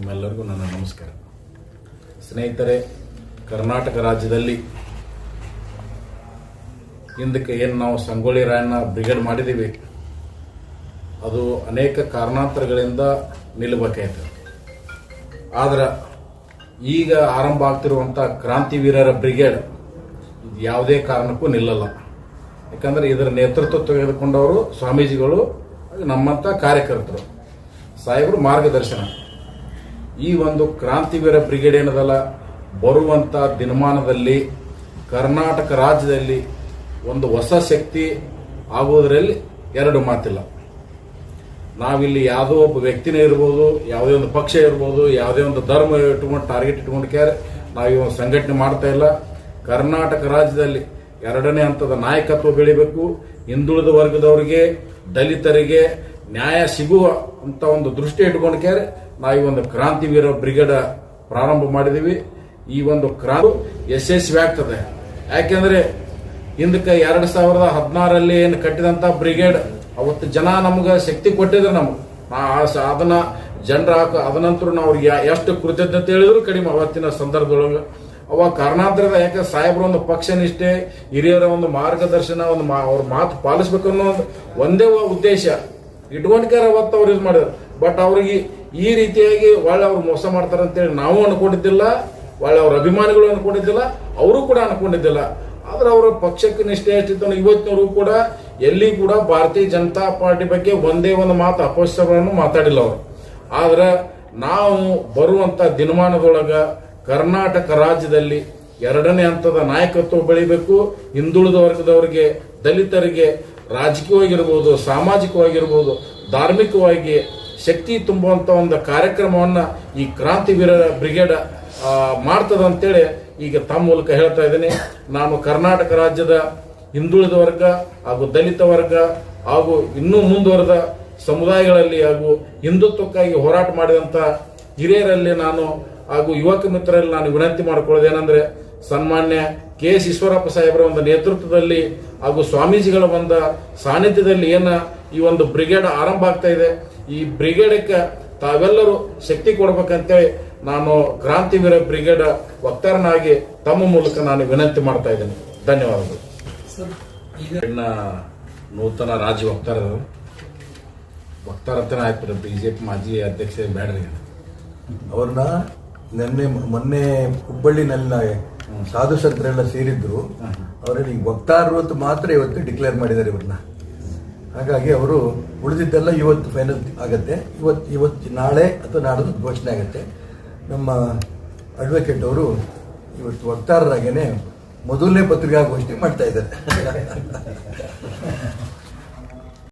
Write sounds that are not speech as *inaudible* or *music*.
ನಿಮ್ಮೆಲ್ಲರಿಗೂ ನನ್ನ ನಮಸ್ಕಾರ. ಸ್ನೇಹಿತರೆ, ಕರ್ನಾಟಕ ರಾಜ್ಯದಲ್ಲಿ ಹಿಂದಕ್ಕೆ ಏನು ನಾವು ಸಂಗೊಳ್ಳಿ ರಾಯಣ್ಣ ಬ್ರಿಗೇಡ್ ಮಾಡಿದ್ದೀವಿ, ಅದು ಅನೇಕ ಕಾರಣಾಂತರಗಳಿಂದ ನಿಲ್ಲಬೇಕಾಯ್ತು. ಆದ್ರೆ, ಈಗ ಆರಂಭ ಆಗ್ತಿರುವಂಥ ಕ್ರಾಂತಿವೀರರ ಬ್ರಿಗೇಡ್ ಯಾವುದೇ ಕಾರಣಕ್ಕೂ ನಿಲ್ಲಲ್ಲ. ಯಾಕಂದ್ರೆ ಇದರ ನೇತೃತ್ವ ತೆಗೆದುಕೊಂಡವರು ಸ್ವಾಮೀಜಿಗಳು ನಮ್ಮಂಥ ಕಾರ್ಯಕರ್ತರು. ಸಾಹೇಬರು ಮಾರ್ಗದರ್ಶನ. ಈ ಒಂದು ಕ್ರಾಂತಿವೀರ ಬ್ರಿಗೇಡ್ ಏನದಲ್ಲ, ಬರುವಂತ ದಿನಮಾನದಲ್ಲಿ, ಕರ್ನಾಟಕ ರಾಜ್ಯದಲ್ಲಿ ಒಂದು ಹೊಸ ಶಕ್ತಿ ಆಗುವುದರಲ್ಲಿ ಎರಡು ಮಾತಿಲ್ಲ. ನಾವಿಲ್ಲಿ ಯಾವುದೋ ಒಬ್ಬ ವ್ಯಕ್ತಿನೇ ಇರ್ಬೋದು, ಯಾವುದೇ ಒಂದು ಪಕ್ಷ ಇರ್ಬೋದು, ಯಾವುದೇ ಒಂದು ಧರ್ಮ ಇಟ್ಕೊಂಡು ಟಾರ್ಗೆಟ್ ಇಟ್ಕೊಂಡು ಕ್ಯಾರೆ, ನಾವು ಒಂದು ಸಂಘಟನೆ ಮಾಡ್ತಾ ಇಲ್ಲ. ಕರ್ನಾಟಕ ರಾಜ್ಯದಲ್ಲಿ ಎರಡನೇ ಹಂತದ ನಾಯಕತ್ವ ಬೆಳಿಬೇಕು. ಹಿಂದುಳಿದ ವರ್ಗದವರಿಗೆ, ದಲಿತರಿಗೆ ನ್ಯಾಯ ಸಿಗುವ ಅಂತ ಒಂದು ದೃಷ್ಟಿ ಇಟ್ಕೊಂಡು ಕ್ಯಾರೆ ನಾವು ಈ ಒಂದು ಕ್ರಾಂತಿವೀರ ಬ್ರಿಗೇಡ್ ಪ್ರಾರಂಭ ಮಾಡಿದೀವಿ. ಈ ಒಂದು ಕ್ರಾಂತಿ ಯಶಸ್ವಿ ಆಗ್ತದೆ. ಯಾಕೆಂದ್ರೆ ಹಿಂದಕ್ಕೆ ಎರಡು ಸಾವಿರದ ಹದಿನಾರಲ್ಲಿ ಏನು ಕಟ್ಟಿದಂತ ಬ್ರಿಗೇಡ್, ಅವತ್ತು ಜನ ನಮ್ಗೆ ಶಕ್ತಿ ಕೊಟ್ಟಿದ್ರು ನಮ್ಗೆ. ಆ ಅದನ್ನ ಜನರ ಅದನಂತರ ನಾವು ಅವ್ರಿಗೆ ಎಷ್ಟು ಕೃತಜ್ಞತೆ ಹೇಳಿದ್ರು ಕಡಿಮೆ ಅವತ್ತಿನ ಸಂದರ್ಭದೊಳಗೆ. ಅವಾಗ ಕಾರಣಾಂತರದ ಯಾಕೆ ಸಾಹೇಬ್ರ ಒಂದು ಪಕ್ಷ ನಿಷ್ಠೆ, ಹಿರಿಯರ ಒಂದು ಮಾರ್ಗದರ್ಶನ, ಒಂದು ಮಾ, ಅವ್ರ ಮಾತು ಪಾಲಿಸ್ಬೇಕನ್ನೋ ಒಂದು, ಒಂದೇ ಉದ್ದೇಶ. ಇಟ್ಕೊಂಡ್ಕಾರ ಅವತ್ತು ಅವ್ರು ಇದು ಮಾಡಿದ್ರು. ಬಟ್ ಅವ್ರಿಗೆ ಈ ರೀತಿಯಾಗಿ ಒಳ್ಳೆ ಅವ್ರು ಮೋಸ ಮಾಡ್ತಾರೆ ಅಂತೇಳಿ ನಾವು ಅನ್ಕೊಂಡಿದ್ದಿಲ್ಲ, ಒಳ್ಳೆ ಅವ್ರ ಅಭಿಮಾನಿಗಳು ಅನ್ಕೊಂಡಿದ್ದಿಲ್ಲ, ಅವರು ಕೂಡ ಅನ್ಕೊಂಡಿದ್ದಿಲ್ಲ. ಆದ್ರೆ ಅವರ ಪಕ್ಷಕ್ಕೆ ನಿಷ್ಠೆ ಎಷ್ಟಿತ್ತು ಇವತ್ತಿನವರು ಕೂಡ ಎಲ್ಲಿ ಕೂಡ ಭಾರತೀಯ ಜನತಾ ಪಾರ್ಟಿ ಬಗ್ಗೆ ಒಂದೇ ಒಂದು ಮಾತು ಅಪಸ್ವರವನ್ನು ಮಾತಾಡಿಲ್ಲ ಅವರು. ಆದ್ರೆ ನಾವು ಬರುವಂತ ದಿನಮಾನದೊಳಗ ಕರ್ನಾಟಕ ರಾಜ್ಯದಲ್ಲಿ ಎರಡನೇ ಹಂತದ ನಾಯಕತ್ವ ಬೆಳಿಬೇಕು. ಹಿಂದುಳಿದ ವರ್ಗದವರಿಗೆ, ದಲಿತರಿಗೆ, ರಾಜಕೀಯವಾಗಿರ್ಬೋದು, ಸಾಮಾಜಿಕವಾಗಿರ್ಬೋದು, ಧಾರ್ಮಿಕವಾಗಿ ಶಕ್ತಿ ತುಂಬುವಂತ ಒಂದು ಕಾರ್ಯಕ್ರಮವನ್ನ ಈ ಕ್ರಾಂತಿವೀರ ಬ್ರಿಗೇಡ್ ಆ, ಮಾಡ್ತದ ಅಂತೇಳಿ ಈಗ ತಮ್ಮ ಮೂಲಕ ಹೇಳ್ತಾ ಇದ್ದೀನಿ. ನಾನು ಕರ್ನಾಟಕ ರಾಜ್ಯದ ಹಿಂದುಳಿದ ವರ್ಗ ಹಾಗೂ ದಲಿತ ವರ್ಗ ಹಾಗೂ ಇನ್ನೂ ಮುಂದುವರೆದ ಸಮುದಾಯಗಳಲ್ಲಿ ಹಾಗೂ ಹಿಂದುತ್ವಕ್ಕಾಗಿ ಹೋರಾಟ ಮಾಡಿದಂತ ಹಿರಿಯರಲ್ಲಿ ನಾನು ಹಾಗೂ ಯುವಕ ಮಿತ್ರರಲ್ಲಿ ನಾನು ವಿನಂತಿ ಮಾಡಿಕೊಳ್ಳೋದೇನೆಂದ್ರೆ ಸನ್ಮಾನ್ಯ ಕೆ ಎಸ್ ಈಶ್ವರಪ್ಪ ಸಾಹೇಬರ ಒಂದು ನೇತೃತ್ವದಲ್ಲಿ ಹಾಗೂ ಸ್ವಾಮೀಜಿಗಳ ಒಂದು ಸಾನ್ನಿಧ್ಯದಲ್ಲಿ ಏನ ಈ ಒಂದು ಬ್ರಿಗೇಡ್ ಆರಂಭ ಆಗ್ತಾ ಇದೆ. ಈ ಬ್ರಿಗೇಡಕ್ಕೆ ತಾವೆಲ್ಲರೂ ಶಕ್ತಿ ಕೊಡ್ಬೇಕಂತೇಳಿ ನಾನು ಕ್ರಾಂತಿವೀರ ಬ್ರಿಗೇಡ್ ವಕ್ತಾರನಾಗಿ ತಮ್ಮ ಮೂಲಕ ನಾನು ವಿನಂತಿ ಮಾಡ್ತಾ ಇದ್ದೇನೆ. ಧನ್ಯವಾದಗಳು. ನೂತನ ರಾಜ್ಯ ವಕ್ತಾರ ವಕ್ತಾರ ಬಿ ಆಯ್ತು ಪಿ ಮಾಜಿ ಅಧ್ಯಕ್ಷ ಬ್ಯಾಡ್ರಿ ಅವ್ರನ್ನ ನಿನ್ನೆ ಮೊನ್ನೆ ಹುಬ್ಬಳ್ಳಿನೆಲ್ಲ ಸಾಧು ಸಂತರೆಲ್ಲ ಸೇರಿದ್ರು. ಅವರಲ್ಲಿ ವಕ್ತಾರರು ಅಂತ ಮಾತ್ರ ಇವತ್ತು ಡಿಕ್ಲೇರ್ ಮಾಡಿದ್ದಾರೆ ಇವ್ರನ್ನ. ಹಾಗಾಗಿ ಅವರು ಉಳಿದಿದ್ದೆಲ್ಲ ಇವತ್ತು ಫೈನಲ್ ಆಗತ್ತೆ. ಇವತ್ತು ಇವತ್ತು ನಾಳೆ ಅಥವಾ ನಾಡೋದು ಘೋಷಣೆ ಆಗತ್ತೆ. ನಮ್ಮ ಅಡ್ವೊಕೇಟ್ ಅವರು ಇವತ್ತು ವಕ್ತಾರರಾಗೇನೆ ಮೊದಲನೇ ಪತ್ರಿಕಾಗೋಷ್ಠಿ ಮಾಡ್ತಾ ಇದ್ದಾರೆ. *laughs*